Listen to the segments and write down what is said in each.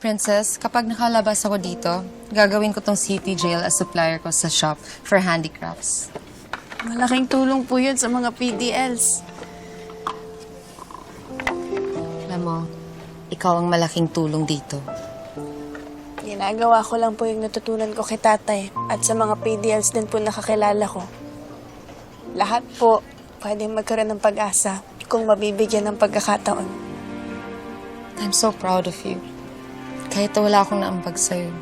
Princess, kapag nakalabas ako dito, gagawin ko tong city jail as supplier ko sa shop for handicrafts. Malaking tulong po yun sa mga PDLs. Alam mo, ikaw ang malaking tulong dito. Ginagawa ko lang po yung natutunan ko kay tatay at sa mga PDLs din po nakakilala ko. Lahat po pwedeng magkaroon ng pag-asa kung mabibigyan ng pagkakataon. I'm so proud of you. Kahit wala akong naambag sa'yo.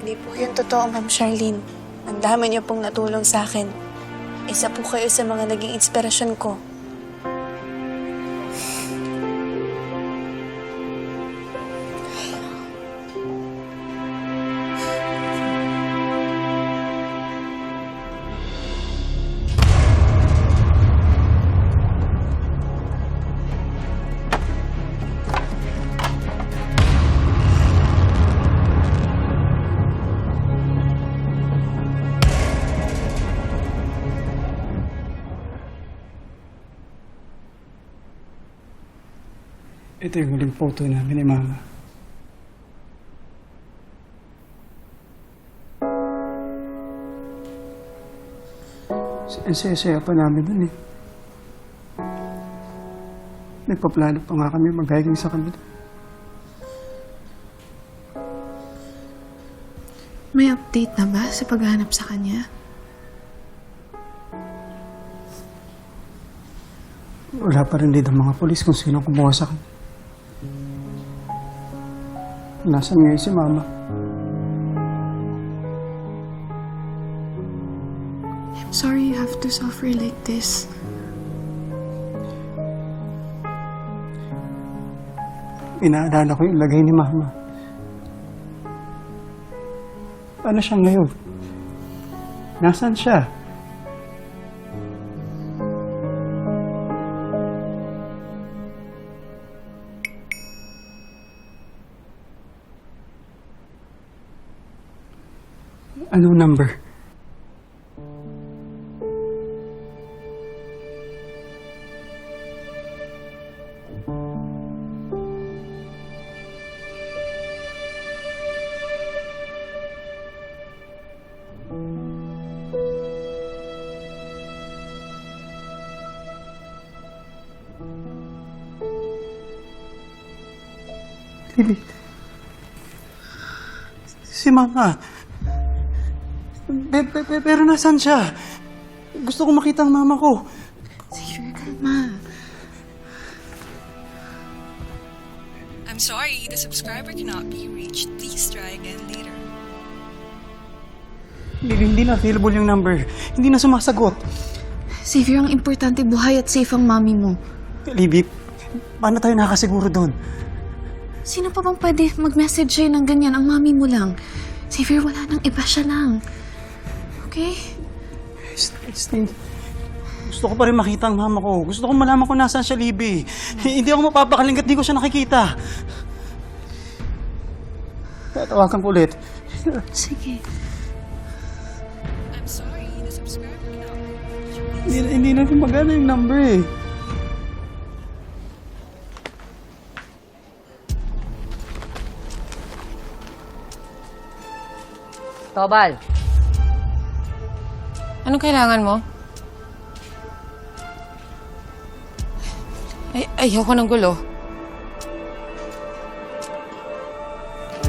Hindi po yun totoo, Ma'am Charlene. Ang dami niyo pong natulong sa akin. Isa po kayo sa mga naging inspirasyon ko. Ito yung huling photo namin ni Mama. Ang saya-saya pa namin dun eh. Nagpaplano pa nga kami mag-hiking sa kanila. May update na ba sa paghanap sa kanya? Wala pa rin dito mga polis kung sino kumuha sa kanya. Nasaan ngayon si Mama? I'm sorry you have to suffer like this. Inaalala ko yung lagay ni Mama. Paano siya ngayon? Nasaan siya? Anong number? Lily. Si Mama. Pe- pe- pe- pero nasaan siya? Gusto ko makita ang mama ko. Xavier, kalma. I'm sorry, the subscriber cannot be reached. Please try again later. Lily, hindi na available yung number. Hindi na sumasagot. Xavier, ang importante buhay at safe ang mami mo. Libby, paano tayo nakasiguro doon? Sino pa bang pwede mag-message sa'yo ng ganyan? Ang mami mo lang. Xavier, wala nang iba siya lang. Okay? Stay. Gusto ko pa rin makita ang mama ko. Gusto ko malaman kung nasaan siya, Libby. hindi ako mapapakaling di ko siya nakikita. Tatawagan ko ulit. Sige. I'm sorry, the subscriber cannot. Hindi, hindi na gumagana yung number eh. Tobal, Anong kailangan mo? Ay, ayoko ng gulo.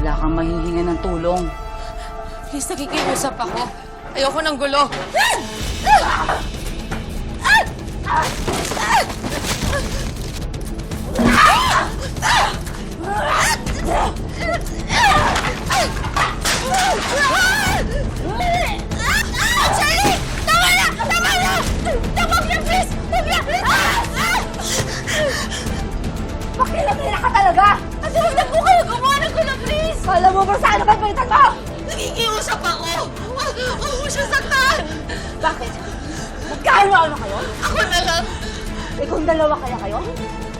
wala kang mahihinga ng tulong. Please, nakikiusap ako. Ayoko ng gulo. Pakilamira Bakit? Magkano-ano kayo? Ako na lang! Eh kung dalawa kaya kayo?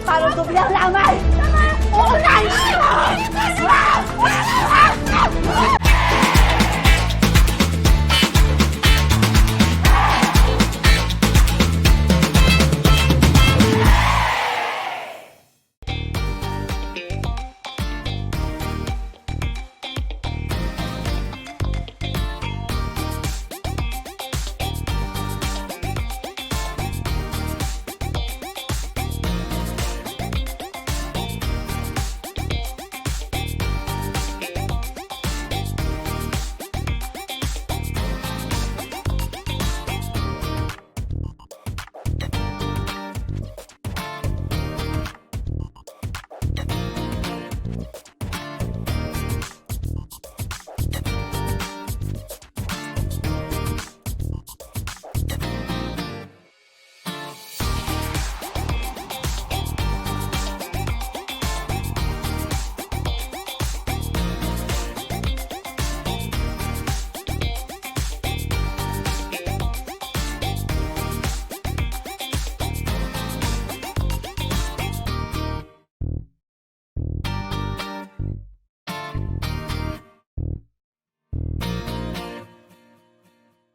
Parang doble ang lamay! Tama! Oo na!